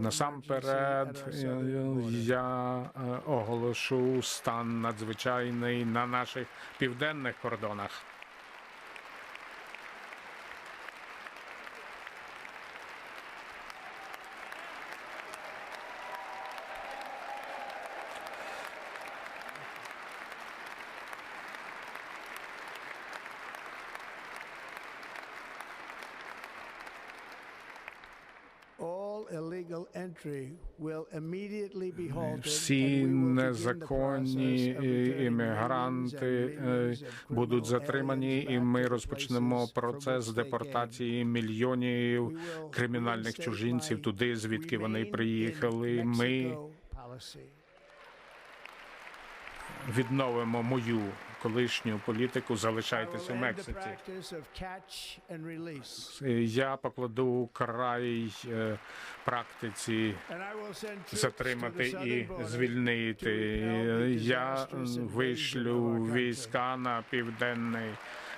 Насамперед я е, оголошу стан надзвичайний на наших південних кордонах. Всі незаконні іммігранти е, будуть затримані, і ми розпочнемо процес депортації мільйонів кримінальних чужинців туди, звідки вони приїхали. Ми відновимо мою колишню політику. Залишайтесь у Мексиці. Я покладу край е, практиці затримати і звільнити. Я вишлю війська на південний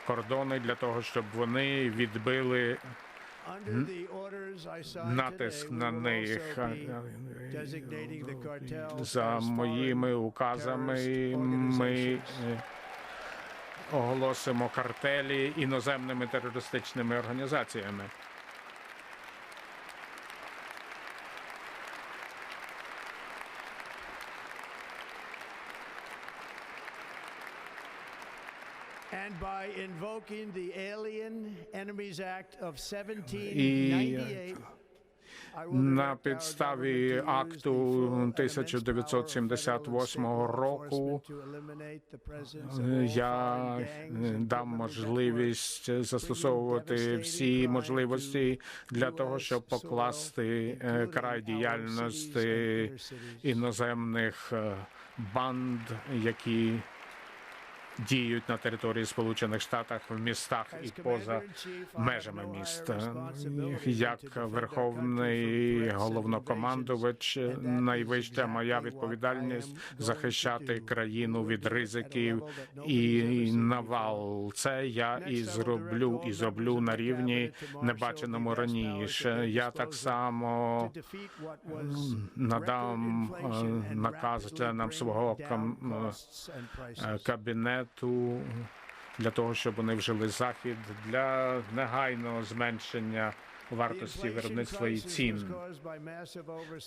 кордони для того, щоб вони відбили натиск на них за моїми указами. Ми е, оголосимо картелі іноземними терористичними організаціями. And by invoking the Alien Enemies Act of І 1798, I will на підставі акту full evidence power of 1978 federal and state року я дам можливість застосовувати всі можливості для того, щоб покласти е, край діяльності іноземних е, банд, які діють на території Сполучених Штатів в містах і поза межами міст. Як верховний головнокомандувач, найвища моя відповідальність захищати країну від ризиків і навал. Це я і зроблю, і зроблю на рівні небаченому раніше. Я так само надам е, наказ членам свого кам- е, для того, щоб вони вжили захід для негайного зменшення вартості виробництва і цін.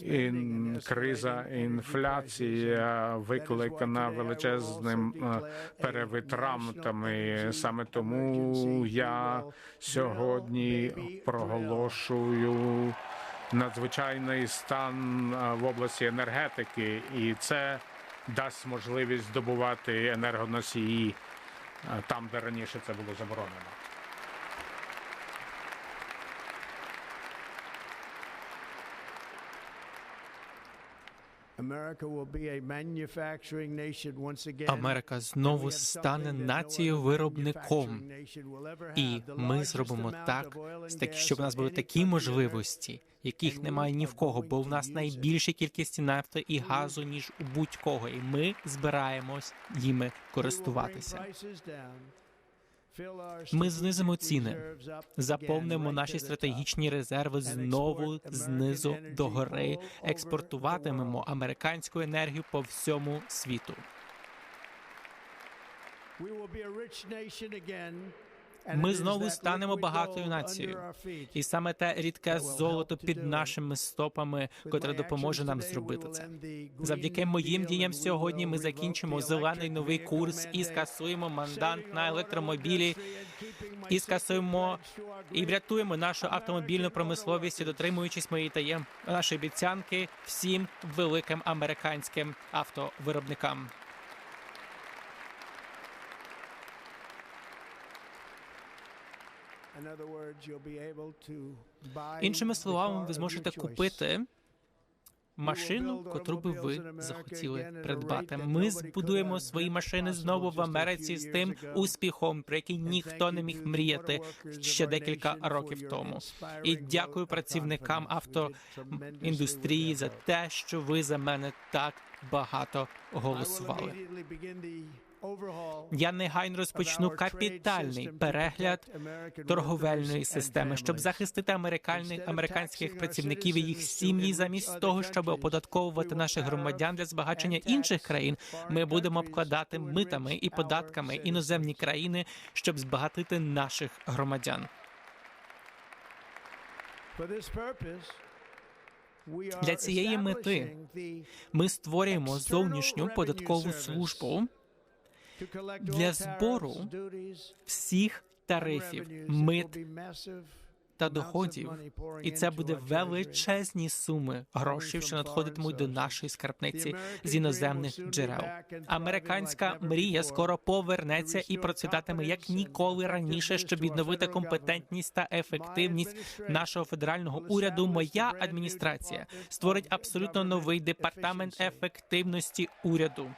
Ін, криза інфляція викликана величезним е, перевитратами. Саме тому я сьогодні проголошую надзвичайний стан е, в області енергетики, і це дасть можливість здобувати енергоносії е, там, де раніше це було заборонено. Америка знову стане нацією виробником, і ми зробимо так, щоб у нас були такі можливості, яких немає ні в кого, бо в нас найбільша кількість нафти і газу ніж у будь-кого, і ми збираємось їми користуватися. Ми знизимо ціни, заповнимо наші стратегічні резерви знову знизу до гори, експортуватимемо американську енергію по всьому світу. Ми знову станемо багатою нацією, і саме те рідке золото під нашими стопами, котре допоможе нам зробити це. Завдяки моїм діям сьогодні ми закінчимо зелений новий курс і скасуємо мандат на електромобілі, і скасуємо і врятуємо нашу автомобільну промисловість, дотримуючись моєї таєм нашої обіцянки всім великим американським автовиробникам. Іншими словами, ви зможете купити машину, котру би ви захотіли придбати. Ми збудуємо свої машини знову в Америці з тим успіхом, про який ніхто не міг мріяти ще декілька років тому. І дякую працівникам автоіндустрії за те, що ви за мене так багато голосували. Я негайно розпочну капітальний перегляд торговельної системи, щоб захистити американських працівників і їх сім'ї, замість того, щоб оподатковувати наших громадян для збагачення інших країн. Ми будемо обкладати митами і податками іноземні країни, щоб збагатити наших громадян. Для цієї мети Ми створюємо зовнішню податкову службу для збору всіх тарифів, мит та доходів, і це буде величезні суми грошей, що надходитимуть до нашої скарбниці з іноземних джерел. Американська мрія скоро повернеться і процвітатиме як ніколи раніше, щоб відновити компетентність та ефективність нашого федерального уряду. Моя адміністрація створить абсолютно новий департамент ефективності уряду.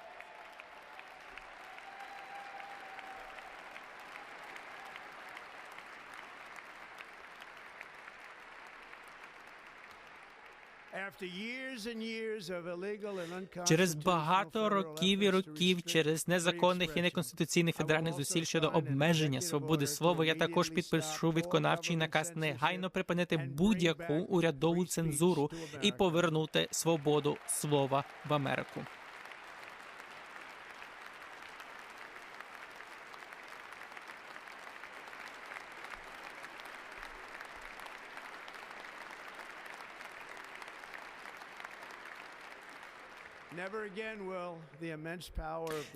Через багато років і років, через незаконних і неконституційних федеральних зусиль щодо обмеження свободи слова, я також підпишу відконавчий наказ негайно припинити будь-яку урядову цензуру і повернути свободу слова в Америку.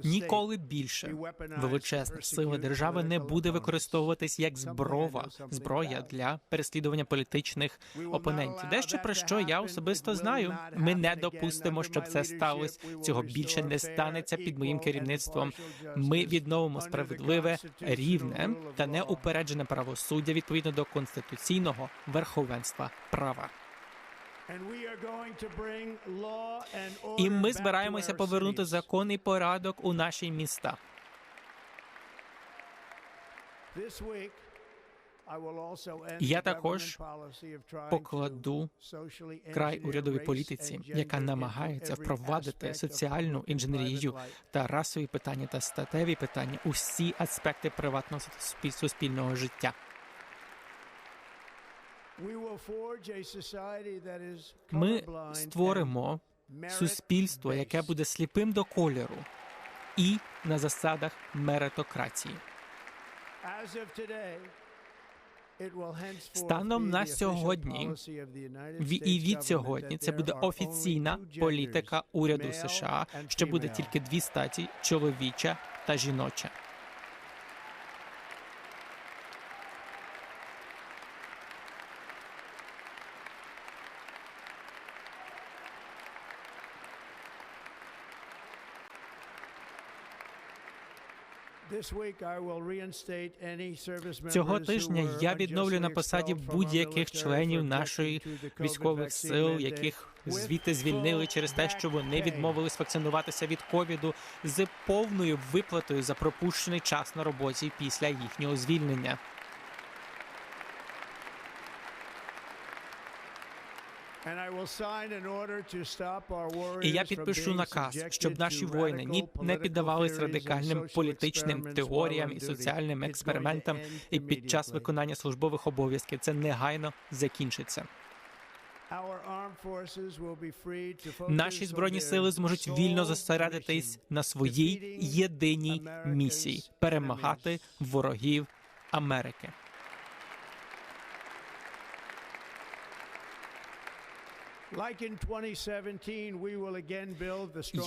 Ніколи більше величезна сила держави не буде використовуватись як зброва, зброя для переслідування політичних опонентів. Дещо про що я особисто знаю. Ми не допустимо, щоб це сталося. Цього більше не станеться під моїм керівництвом. Ми відновимо справедливе, рівне та неупереджене правосуддя відповідно до конституційного верховенства права. І ми збираємося повернути закон і порядок у наші міста. Я також Покладу край урядовій політиці, яка намагається впровадити соціальну інженерію та расові питання та статеві питання у всі аспекти приватного суспіль- суспільного життя. Ми створимо суспільство, яке буде сліпим до кольору і на засадах меритократії. Станом на сьогодні І від сьогодні це буде офіційна політика уряду США, що буде тільки дві статі чоловіча та жіноча. Цього тижня я відновлю на посаді будь-яких членів нашої військових сил, яких звідти звільнили через те, що вони відмовились вакцинуватися від ковіду з повною виплатою за пропущений час на роботі після їхнього звільнення. І я підпишу наказ, щоб наші воїни ні не піддавались радикальним політичним теоріям і соціальним експериментам, і під час виконання службових обов'язків це негайно закінчиться. Наші збройні сили зможуть вільно зосередитись на своїй єдиній місії перемагати ворогів Америки.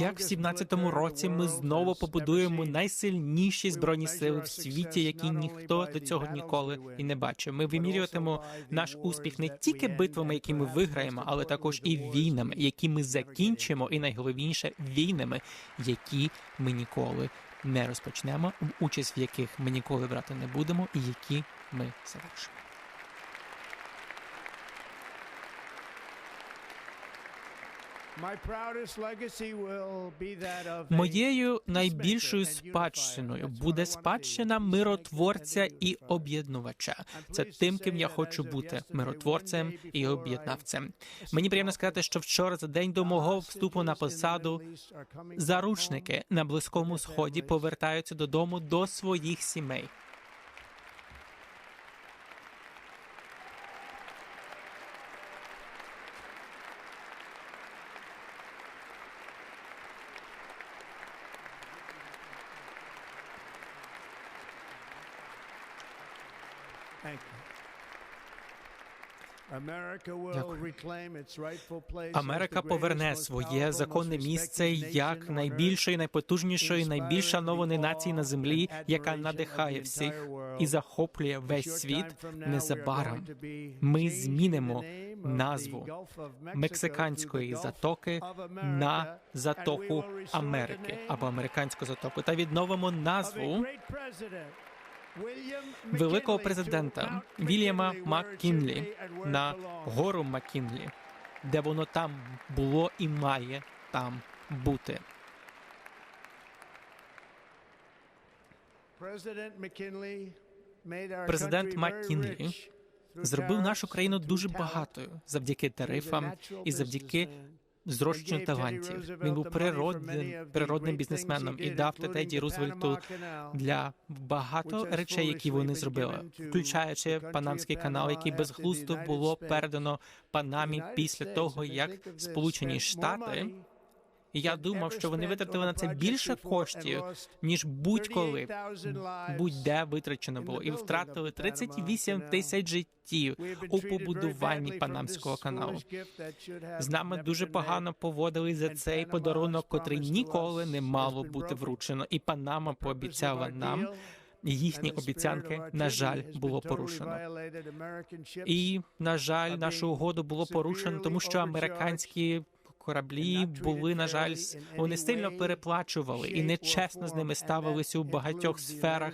Як в 17-му році ми знову побудуємо найсильніші збройні сили в світі, які ніхто до цього ніколи і не бачив. Ми вимірюватимо наш успіх не тільки битвами, які ми виграємо, але також і війнами, які ми закінчимо, і найголовніше війнами, які ми ніколи не розпочнемо, участь в яких ми ніколи брати не будемо, і які ми завершимо. Моєю найбільшою спадщиною буде спадщина миротворця і об'єднувача. Це тим, ким я хочу бути миротворцем і об'єднавцем. Мені приємно сказати, що вчора за день до мого вступу на посаду заручники на близькому сході повертаються додому до своїх сімей. Америка поверне своє законне місце як найбільшої, найпотужнішої, найбільшанованої нації на землі, яка надихає всіх і захоплює весь світ. Незабаром. ми змінимо назву мексиканської затоки на затоку Америки або американську затоку та відновимо назву великого президента Вільяма Маккінлі на гору Маккінлі, де воно там було і має там бути. Президент Маккінлі Зробив нашу країну дуже багатою завдяки тарифам і завдяки зрощенню талантів. Він був природним, природним бізнесменом і дав Теді Рузвельту для багато речей, які вони зробили, включаючи Панамський канал, який безглуздо було передано Панамі після того, як Сполучені Штати. І я думав, що вони витратили на це більше коштів, ніж будь-коли будь-де витрачено було, і втратили 38 тисяч життів у побудуванні Панамського каналу. З нами дуже погано поводили за цей подарунок, котрий ніколи не мало бути вручено, і Панама пообіцяла нам. Їхні обіцянки, на жаль, було порушено. І на жаль, нашу угоду було порушено, тому що американські кораблі були, на жаль, вони сильно переплачували і нечесно з ними ставилися у багатьох сферах.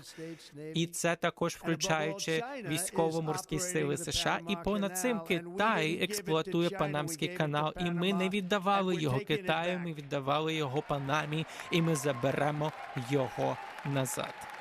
І це також включаючи військово-морські сили США. І понад цим Китай експлуатує Панамський канал. І ми не віддавали його Китаю. Ми віддавали його Панамі, і ми заберемо його назад.